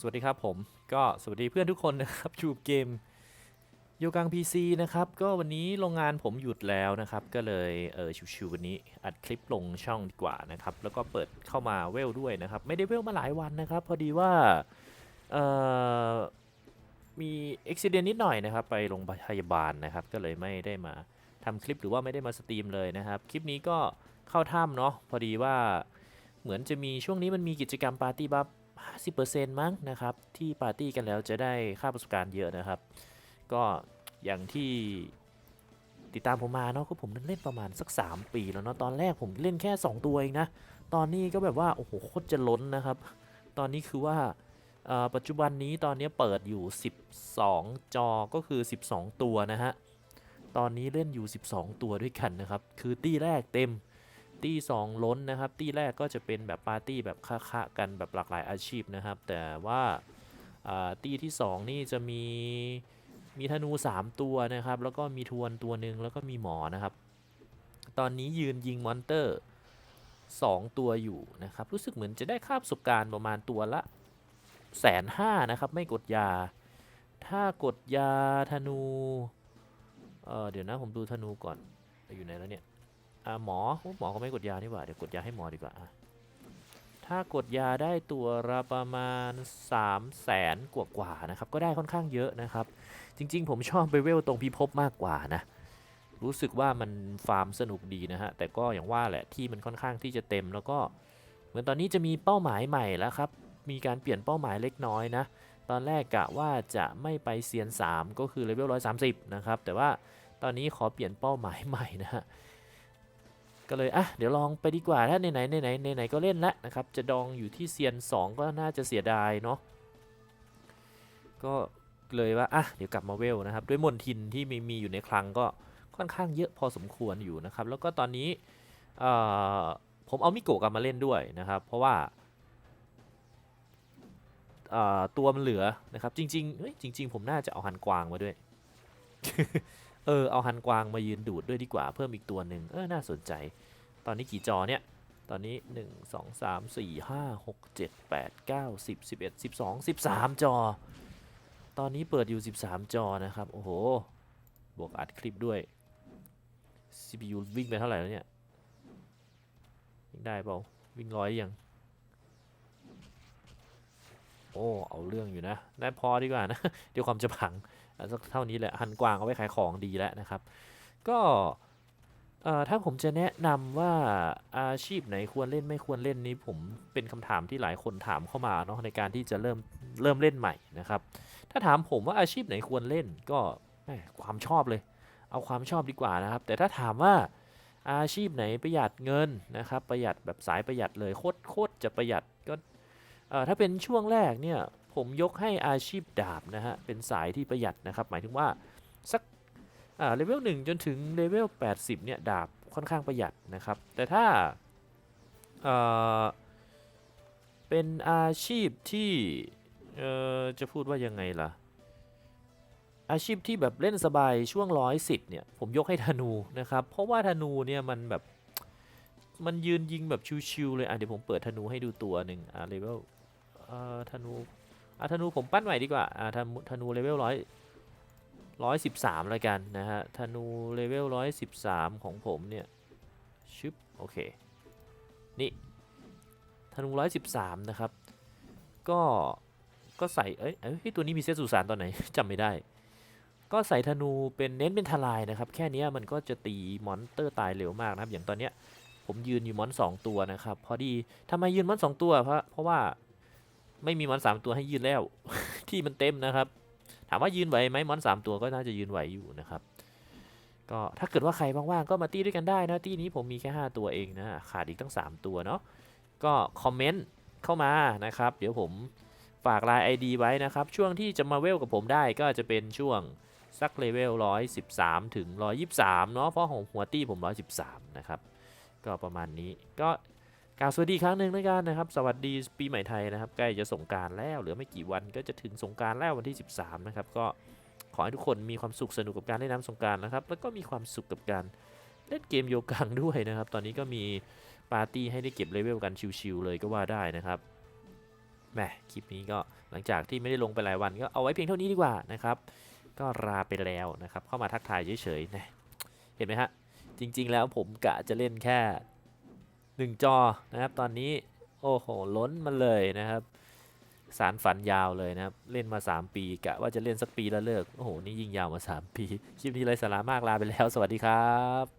สวัสดีครับผมก็สวัสดีเพื่อนทุกคนนะครับอยู่เกมโยกัง PC นะครับ ก็วันนี้โรงงานผมหยุดแล้วนะครับ ก็เลยเออชิวๆวันนี้อัดคลิปลงช่องดีกว่านะครับ แล้วก็เปิดเข้ามาเวลด้วยนะครับ ไม่ได้เวลมาหลายวันนะครับ พอดีว่าเอ่อมีอุบิเหตุนิดหน่อยนะครับ ไปโรงพยาบาลนะครับ ก็เลยไม่ได้มาทำคลิปหรือว่าไม่ได้มาสตรีมเลยนะครับ คลิปนี้ก็เข้าถ้ำเนาะพอดีว่าเหมือนจะมีช่วงนี้มันมีกิจกรรมปาร์ตี้บัฟ 50%มั้งนะครับ ที่ปาร์ตี้กันแล้วจะได้ค่าประสบการณ์เยอะนะครับ ก็อย่างที่ติดตามผมมาเนาะก็ผมเล่นประมาณสัก 3 ปีแล้วเนาะตอนแรกผมเล่นแค่ 2 ตัวเองนะ ตอนนี้ก็แบบว่า โอ้โหโคตรจะล้นนะครับ ตอนนี้คือว่าปัจจุบันนี้ตอนนี้เปิดอยู่ 12 จอก็คือ 12 ตัวนะฮะ ตอนนี้เล่นอยู่ 12 ตัวด้วยกันนะครับ คือตี้แรกเต็ม ตี้สองล้นนะครับ ตีแรกก็จะเป็นแบบปาร์ตี้แบบค่าๆกันแบบหลากหลายอาชีพนะครับ แต่ว่าตีที่ 2 นี่จะมีมีธนู 3 ตัวนะครับ แล้วก็มีทวนตัวหนึ่งแล้วก็มีหมอนะครับ ตอนนี้ยืนยิงมอนเตอร์ 2 ตัวอยู่นะครับ รู้สึกเหมือนจะได้ค่าประสบการณ์ประมาณตัวละแสนห้านะครับ ไม่กดยา ถ้ากดยาธนูเออเดี๋ยวนะผมดูธนูก่อนอยู่ไหนแล้วเนี่ย หมอหมอก็ไม่กดยานี่หว่าเดี๋ยวกดยาให้หมอดีกว่าถ้ากดยาได้ตัวละประมาณ 3 0 0แสนกว่ากว่าๆนะครับ ก็ได้ค่อนข้างเยอะนะครับ จริง ๆ ผมชอบไปเวลตรงพิภพมากกว่านะ รู้สึกว่ามันฟาร์มสนุกดีนะฮะ แต่ก็อย่างว่าแหละที่มันค่อนข้างที่จะเต็มแล้วก็เหมือนตอนนี้จะมีเป้าหมายใหม่แล้วครับ มีการเปลี่ยนเป้าหมายเล็กน้อยนะ ตอนแรกกะว่าจะไม่ไปเซียน 3 ก็คือเลเวล130 นะครับ แต่ว่าตอนนี้ขอเปลี่ยนเป้าหมายใหม่นะฮะ ก็เลยอะเดี๋ยวลองไปดีกว่าถ้าไหนไหนไหนไหนไหนก็เล่นแล้วนะครับ จะดองอยู่ที่เซียน 2 ก็น่าจะเสียดายเนาะก็เลยว่าอะเดี๋ยวกลับมาเวลนะครับ ด้วยมนทินที่มีมีอยู่ในคลังก็ค่อนข้างเยอะพอสมควรอยู่นะครับ แล้วก็ตอนนี้ผมเอามิโกะกลับมาเล่นด้วยนะครับ เพราะว่าตัวมันเหลือนะครับ จริงๆเฮ้ยจริง ๆ ผมน่าจะเอาฮันกวางมาด้วย เออเอาฮันกวางมายืนดูดด้วยดีกว่าเพิ่มอีกตัวหนึ่งเออน่าสนใจ ตอนนี้กี่จอเนี่ยตอนนี้ 1 2 3 4 5 6 7 8 9 10 11 12 13 จอ ตอนนี้เปิดอยู่ 13 จอนะครับ โอ้โห บวกอัดคลิปด้วย CPU วิ่งไปเท่าไหร่แล้วเนี่ย วิ่งได้เปล่า วิ่งร้อยยัง โอ้ เอาเรื่องอยู่นะ ได้พอดีกว่านะ เดี๋ยวความจะพัง สักเท่านี้แหละหันกวางเอาไว้ขายของดีแล้วนะครับ ก็ถ้าผมจะแนะนำว่าอาชีพไหนควรเล่นไม่ควรเล่นนี้ผมเป็นคำถามที่หลายคนถามเข้ามาเนาะในการที่จะเริ่มเริ่มเล่นใหม่นะครับ ถ้าถามผมว่าอาชีพไหนควรเล่นก็ความชอบเลย เอาความชอบดีกว่านะครับ แต่ถ้าถามว่าอาชีพไหนประหยัดเงินนะครับ ประหยัดแบบสายประหยัดเลยโคตรโคตรจะประหยัดก็ถ้าเป็นช่วงแรกเนี่ย ผมยกให้อาชีพดาบนะฮะ เป็นสายที่ประหยัดนะครับ หมายถึงว่าสักเลเวล1จนถึงเลเวล80 เนี่ย ดาบค่อนข้างประหยัดนะครับ แต่ถ้าเเป็นอาชีพที่จะพูดว่ายังไงล่ะ อาชีพที่แบบเล่นสบายช่วงร้อยสิบเนี่ย ผมยกให้ธนูนะครับ เพราะว่าธนูเนี่ยมันแบบมันยืนยิงแบบชิวๆเลย อะเดี๋ยวผมเปิดธนูให้ดูตัวหนึ่งอ่าเลเวลเอ่อธนู อะธนูผมปั้นใหม่ดีกว่าอะธนูธนูเลเวลร้อยร้อยสิบสามแล้วกันนะฮะธนูเลเวลร้อยสิบสามของผมเนี่ยชึบโอเค นี่ธนูร้อยสิบสามนะครับ ก็ก็ใส่เอ้ยเอ้ยตัวนี้มีเซตสุสานตอนไหน จำไม่ได้ ก็ใส่ธนูเป็นเน้นเป็นทลายนะครับ แค่นี้มันก็จะตีมอนเตอร์ตายเร็วมากนะครับ อย่างตอนเนี้ยผมยืนอยู่มอนสองตัวนะครับ พอดีทำไมยืนมอนสองตัวเพราะเพราะว่า ไม่มีมอนสามตัวให้ยืนแล้ว ที่มันเต็มนะครับ ถามว่ายืนไหวไหมมอนสามตัวก็น่าจะยืนไหวอยู่นะครับ ก็ถ้าเกิดว่าใครว่างๆก็มาตีด้วยกันได้นะตีนี้ผมมีแค่ 5 ตัวเองนะขาดอีกตั้ง 3 ตัวเนาะก็คอมเมนต์เข้ามานะครับ เดี๋ยวผมฝากไลน์ ID ไว้นะครับ ช่วงที่จะมาเวลกับผมได้ก็จะเป็นช่วงสักเลเวล113 ถึง 123 เนาะเพราะของหัวตี้ผม 113 นะครับ ก็ประมาณนี้ก็ กล่าวสวัสดีครั้งหนึ่งด้วยกันนะครับ สวัสดีปีใหม่ไทยนะครับ ใกล้จะสงการแล้วเหลือไม่กี่วันก็จะถึงสงการแล้ววันที่ 13 นะครับ ก็ขอให้ทุกคนมีความสุขสนุกกับการเล่นน้ำสงการนะครับ แล้วก็มีความสุขกับการเล่นเกมโยกังด้วยนะครับ ตอนนี้ก็มีปาร์ตี้ให้ได้เก็บเลเวลกันชิวๆเลยก็ว่าได้นะครับแหมคลิปนี้ก็หลังจากที่ไม่ได้ลงไปหลายวันก็เอาไว้เพียงเท่านี้ดีกว่านะครับ ก็ลาไปแล้วนะครับ เข้ามาทักทายเฉยๆนะเห็นไหมฮะจริง ๆ แล้วผมกะจะเล่นแค่ หนึ่งจอนะครับตอนนี้โอ้โหล้นมาเลยนะครับ สารฝันยาวเลยนะครับ เล่นมา 3 ปีกะว่าจะเล่นสักปีแล้วเลิก โอ้โห นี่ยิ่งยาวมา 3 ปี คลิปนี้ไรสาระมากลาไปแล้ว สวัสดีครับ